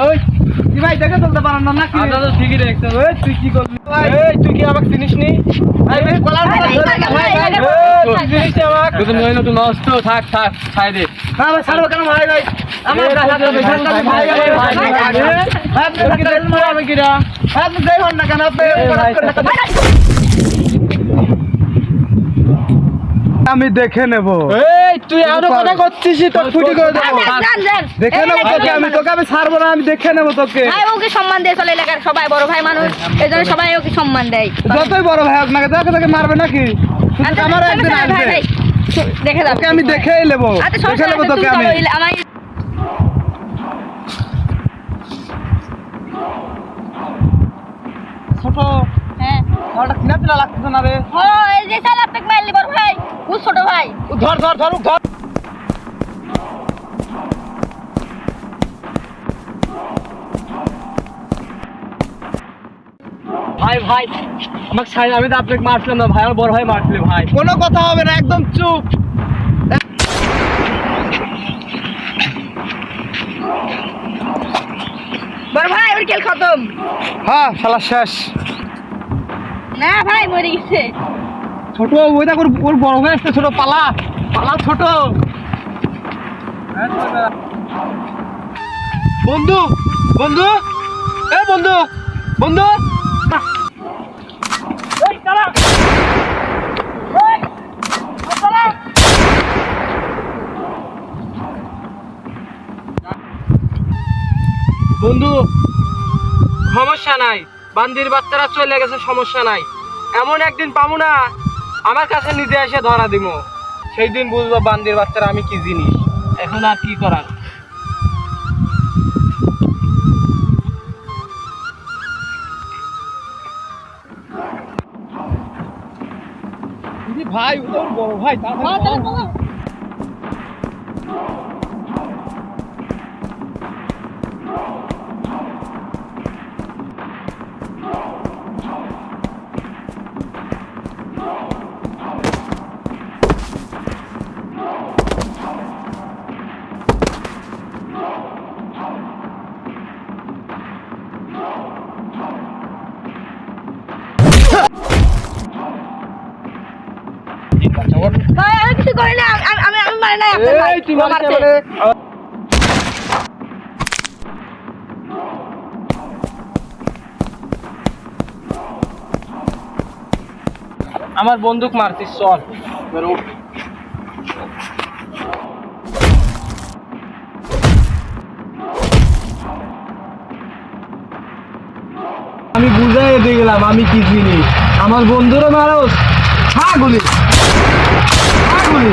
ওই কি ভাই দেখে চলতে পারেন না নাকি আমরা তো ঠিকই দেখছ ওই তুই কি করবি এই তুই কি আমাকে চিনিস নি ভাই ভাই কলার ভাই, ভাই, ভাই, ভাই, ভাই, ভাই, তুই চিনিস আমাকে তুই নয় নতুন নষ্ট থাক থাক ছাই দে না ভাই ছাড়ো কেন ভাই ভাই আমার কাছে ভাই, ভাই ভাই ভাই, ভাই ভাই, ভাই ভাই, আপনি ডাক্তার মারা আমি যাই হন না কেন আপনি আমি দেখে নেব এই তুই আরও কথা করছিস তোর ফুটি করে দেবো। দেখে নেব তোকে আমি তোকে আমি ছাড়বো না আমি দেখে নেব তোকে। ভাই ওকে সম্মান দিয়ে চলে এলাকার সবাই বড় ভাই মানুষ এই জন্য সবাই ওকে সম্মান দেয়। যতই বড় ভাই কেন, তোকে তোকে মারবে নাকি? আচ্ছা, আমার একদিন আসবে। দেখে যাবে আমি দেখেই নেব। আচ্ছা দেখে নেব তোকে আমি চলো, এই- আমার ছোট হ্যাঁ ওটা কিনা পিলা লাগতেছে না রে। ও এই যে মারলি বড় ভাই ও ছোট ভাই। ধর ধর ধর ধর। ভাই ভাই আমাকে আমি তো আপনাকে মারছিলাম না ভাই আমার বড় ভাই মারছিলে ভাই। কোনো কথা হবে না একদম চুপ। বড় ভাই ওর খেল খতম। হ্যাঁ শালা শেষ। না ভাই মরে গেছে। ছোট ওই দেখ ওর বড় হয়ে আসছে ছোট পালা। পালা ছোট। বন্ধু বন্ধু এ বন্ধু বন্ধু। বন্ধু সমস্যা নাই। বান্দির বাচ্চারা চলে গেছে সমস্যা নাই। এমন একদিন পাবো না আমার কাছে নিজে এসে ধরা দিব সেই দিন বুঝব বান্দির বাচ্চারা আমি কি জিনিস। এখন আর কি করার? ভাই ও বড় ভাই তাড়াতাড়ি আমারে। বন্দুক মারছিস চল আমি বুঝাই দিয়ে গেলাম আমি কি জিনিস আমার বন্ধুরও হা গুলি হা গুলি